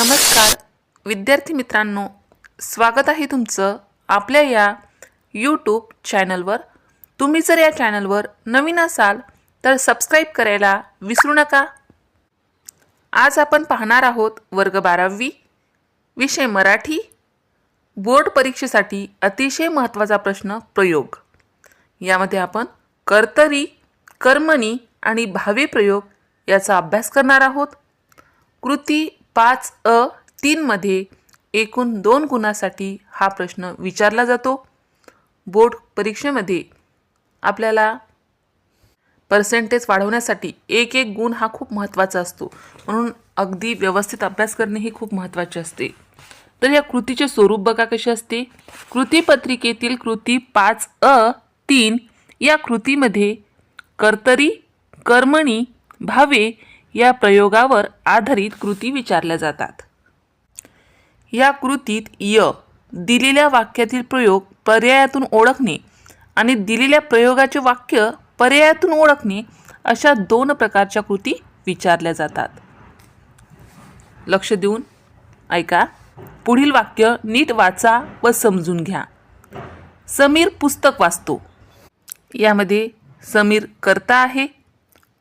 नमस्कार. विद्यार्थी मित्रांनो स्वागत आहे तुमचं आपल्या या यूट्यूब चॅनलवर तुम्ही जर या चॅनलवर नवीन असाल तर सबस्क्राईब करायला विसरू नका. आज आपण पाहणार आहोत वर्ग बारावी विषय मराठी बोर्ड परीक्षेसाठी अतिशय महत्त्वाचा प्रश्न प्रयोग. यामध्ये आपण कर्तरी कर्मणी आणि भावी प्रयोग याचा अभ्यास करणार आहोत. कृती पाच अ तीनमध्ये एकूण दोन गुणासाठी हा प्रश्न विचारला जातो. बोर्ड परीक्षेमध्ये आपल्याला पर्सेंटेज वाढवण्यासाठी एक एक गुण हा खूप महत्त्वाचा असतो. म्हणून अगदी व्यवस्थित अभ्यास करणे हे खूप महत्त्वाचे असते. तर या कृतीचे स्वरूप बघा कसे असते. कृतीपत्रिकेतील कृती पाच अ तीन या कृतीमध्ये कर्तरी कर्मणी भावे या प्रयोगावर आधारित कृती विचारल्या जातात. या कृतीत य दिलेल्या वाक्यातील प्रयोग पर्यायातून ओळखणे आणि दिलेल्या प्रयोगाचे वाक्य पर्यायातून ओळखणे अशा दोन प्रकारच्या कृती विचारल्या जातात. लक्ष देऊन ऐका. पुढील वाक्य नीट वाचा व समजून घ्या. समीर पुस्तक वाचतो. यामध्ये समीर कर्ता आहे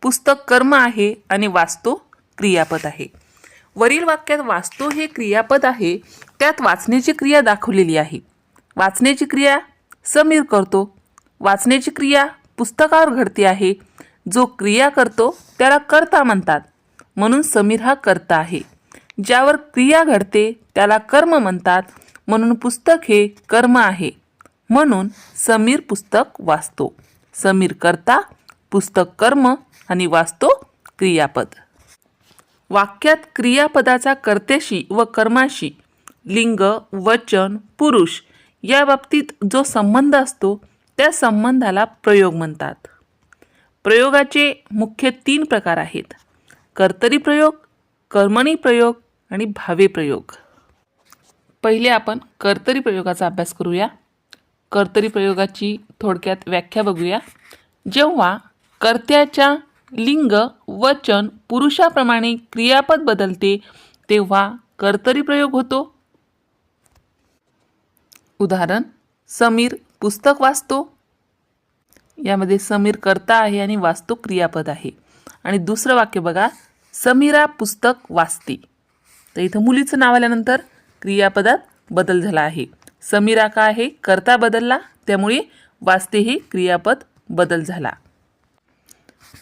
पुस्तक कर्म आहे आणि वाचतो क्रियापद आहे. वरील वाक्यात वाचतो हे क्रियापद आहे त्यात वाचण्याची क्रिया दाखवलेली आहे. वाचण्याची क्रिया समीर करतो. वाचण्याची क्रिया पुस्तकावर घडते आहे. जो क्रिया करतो त्याला कर्ता म्हणतात. म्हणून समीर हा कर्ता आहे. ज्यावर क्रिया घडते त्याला कर्म म्हणतात. म्हणून पुस्तक हे कर्म आहे. म्हणून समीर पुस्तक वाचतो. समीर करता पुस्तक कर्म आणि वाचतो क्रियापद. वाक्यात क्रियापदाचा कर्त्याशी व कर्माशी लिंग वचन पुरुष या बाबतीत जो संबंध असतो त्या संबंधाला प्रयोग म्हणतात. प्रयोगाचे मुख्य तीन प्रकार आहेत. कर्तरी प्रयोग कर्मणी प्रयोग आणि भावे प्रयोग. पहिले आपण कर्तरी प्रयोगाचा अभ्यास करूया. कर्तरी प्रयोगाची थोडक्यात व्याख्या बघूया. जेव्हा कर्त्याच्या लिंग वचन पुरुषाप्रमाणे क्रियापद बदलते तेव्हा कर्तरी प्रयोग होतो. उदाहरण समीर पुस्तक वाचतो. यामध्ये समीर कर्ता आहे आणि वाचतो क्रियापद आहे. आणि दुसरं वाक्य बघा समीरा पुस्तक वाचते. तर इथं मुलीचं नाव आल्यानंतर क्रियापदात बदल झाला आहे. समीरा का आहे? कर्ता बदलला त्यामुळे वाचते हे क्रियापद बदल झाला.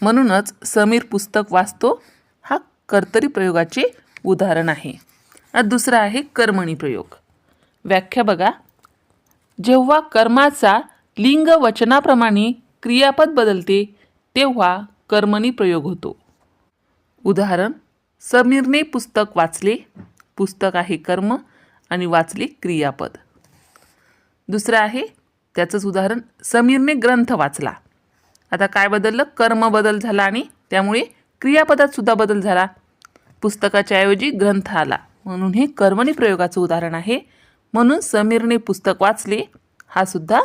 म्हणूनच समीर पुस्तक वाचतो हा कर्तरी प्रयोगाचे उदाहरण आहे. दुसरा आहे कर्मणी प्रयोग. व्याख्या बघा. जेव्हा कर्माचा लिंग वचनाप्रमाणे क्रियापद बदलते तेव्हा कर्मणी प्रयोग होतो. उदाहरण समीरने पुस्तक वाचले पुस्तक आहे कर्म आणि वाचले क्रियापद. दुसरं आहे त्याचंच उदाहरण समीरने ग्रंथ वाचला. आता काय बदललं? कर्म बदल झाला आणि त्यामुळे क्रियापदात सुद्धा बदल झाला. पुस्तकाच्या ऐवजी ग्रंथ आला. म्हणून हे कर्मणी प्रयोगाचं उदाहरण आहे. म्हणून समीरने पुस्तक वाचले हा सुद्धा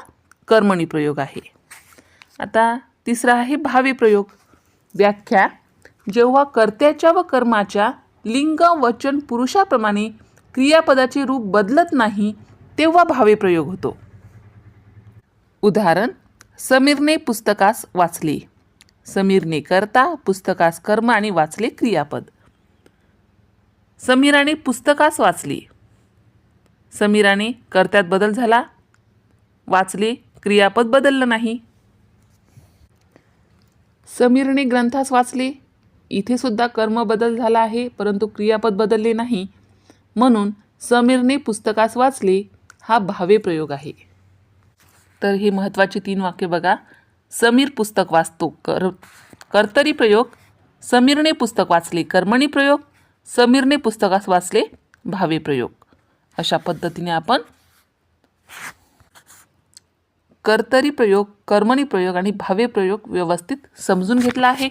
कर्मणी प्रयोग आहे. आता तिसरा आहे भावी प्रयोग. व्याख्या जेव्हा कर्त्याच्या व कर्माच्या लिंग वचन पुरुषाप्रमाणे क्रियापदाचे रूप बदलत नाही तेव्हा भावे प्रयोग होतो. उदाहरण समीरने पुस्तकास वाचले. समीरने करता पुस्तकास कर्म आणि वाचले क्रियापद. समीराने पुस्तकास वाचले. समीराने कर्त्यात बदल झाला. वाचले क्रियापद बदललं नाही. समीरने ग्रंथास वाचले. इथे सुद्धा कर्म बदल झाला आहे परंतु क्रियापद बदलले नाही. म्हणून समीरने पुस्तकास वाचले. हा भावे प्रयोग आहे. तर हे महत्त्वाचे तीन वाक्य बघा. समीर पुस्तक वाचतो. कर कर्तरी प्रयोग. समीरने पुस्तक वाचले कर्मणी प्रयोग. समीरने पुस्तकास वाचले भावे प्रयोग. अशा पद्धतीने आपण कर्तरी प्रयोग कर्मणी प्रयोग आणि भावे प्रयोग व्यवस्थित समजून घेतला आहे.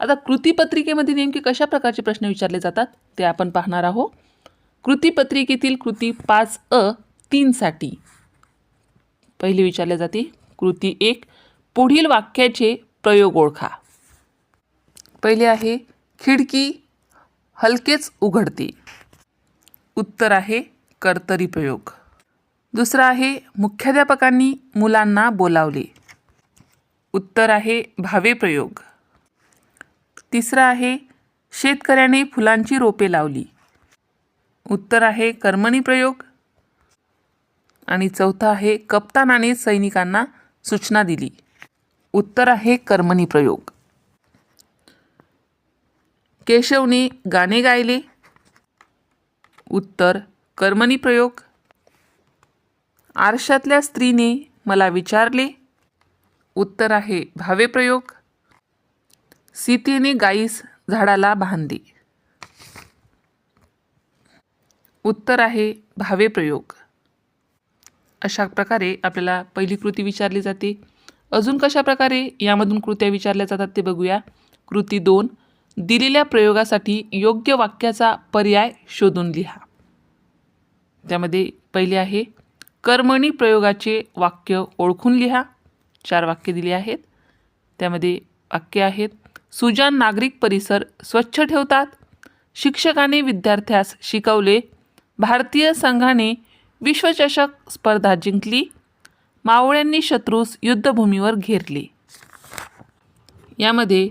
आता कृतीपत्रिकेमध्ये नेमके कशा प्रकारचे प्रश्न विचारले जातात ते आपण पाहणार आहोत. कृतीपत्रिकेतील कृती पाच अ तीनसाठी. पहिली विचारली जाते. कृती एक पुढील वाक्याचे प्रयोग ओळखा. पहिले आहे खिडकी हलकेच उघडते. उत्तर आहे कर्तरी प्रयोग. दुसरा आहे मुख्याध्यापकांनी मुलांना बोलावले. उत्तर आहे भावे प्रयोग. तिसरा आहे शेतकऱ्याने फुलांची रोपे लावली. उत्तर आहे कर्मणी प्रयोग. आणि चौथा आहे कप्तानाने सैनिकांना सूचना दिली. उत्तर आहे कर्मणी प्रयोग. केशवने गाणे गायले. उत्तर कर्मणी प्रयोग. आरशातल्या स्त्रीने मला विचारले. उत्तर आहे भावे प्रयोग. सीतेने गाईस झाडाला बांधले. उत्तर आहे भावे प्रयोग. अशा प्रकारे आपल्याला पहिली कृती विचारली जाते. अजून कशा प्रकारे यामधून कृत्या विचारल्या जातात ते बघूया. कृती दोन दिलेल्या प्रयोगासाठी योग्य वाक्याचा पर्याय शोधून लिहा. त्यामध्ये पहिले आहे कर्मणी प्रयोगाचे वाक्य ओळखून लिहा. चार वाक्य दिली आहेत. त्यामध्ये वाक्य आहेत सुजान नागरिक परिसर स्वच्छ ठेवतात. शिक्षकाने विद्यार्थ्यास शिकवले भारतीय संघाने विश्वचषक स्पर्धा जिंकली. मावळ्यांनी शत्रूस युद्धभूमीवर घेरले. यामध्ये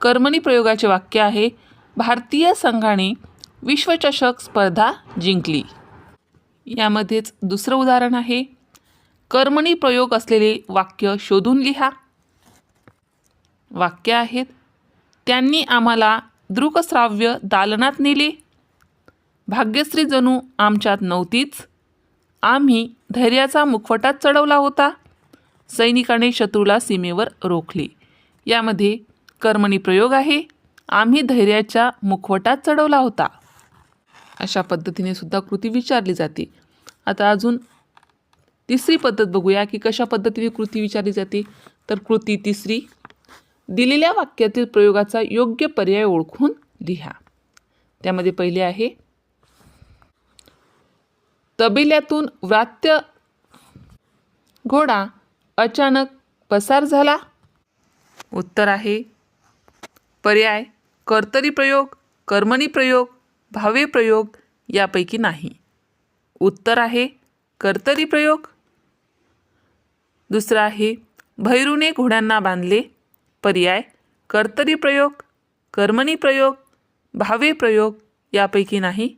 कर्मणी प्रयोगाचे वाक्य आहे भारतीय संघाने विश्वचषक स्पर्धा जिंकली. यामध्येच दुसरं उदाहरण आहे कर्मणी प्रयोग असलेले वाक्य शोधून लिहा. वाक्य आहेत त्यांनी आम्हाला दृकश्राव्य दालनात नेले. भाग्यश्री जणू आमच्यात नव्हतीच. आम्ही धैर्याचा मुखवटाच चढवला होता. सैनिकाने शत्रूला सीमेवर रोखले. यामध्ये कर्मणी प्रयोग आहे. आम्ही धैर्याच्या मुखवटात चढवला होता. अशा पद्धतीने सुद्धा कृती विचारली जाते. आता अजून तिसरी पद्धत बघूया की कशा पद्धतीने कृती विचारली जाते. तर कृती तिसरी दिलेल्या वाक्यातील प्रयोगाचा योग्य पर्याय ओळखून लिहा. त्यामध्ये पहिले आहे तबिल्यातून व्रात्य घोडा अचानक पसार झाला. उत्तर आहे पर्याय कर्तरी प्रयोग कर्मणी प्रयोग भावे प्रयोग यापैकी नाही. उत्तर आहे कर्तरी प्रयोग. दुसरा आहे भैरूने घोड्यांना बांधले. पर्याय कर्तरी प्रयोग कर्मणी प्रयोग भावे प्रयोग यापैकी नाही.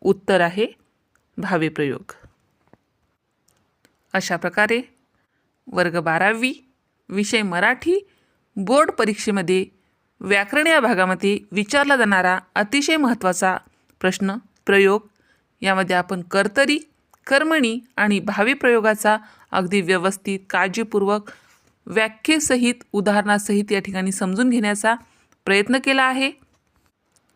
उत्तर आहे भावे प्रयोग. अशा प्रकारे वर्ग बारावी विषय मराठी बोर्ड परीक्षेमध्ये व्याकरण या भागामध्ये विचारला जाणारा अतिशय महत्त्वाचा प्रश्न प्रयोग. यामध्ये आपण कर्तरी कर्मणी आणि भावी प्रयोगाचा अगदी व्यवस्थित काळजीपूर्वक व्याख्येसहित उदाहरणासहित या ठिकाणी समजून घेण्याचा प्रयत्न केला आहे.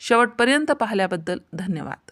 शेवटपर्यंत पाहिल्याबद्दल धन्यवाद.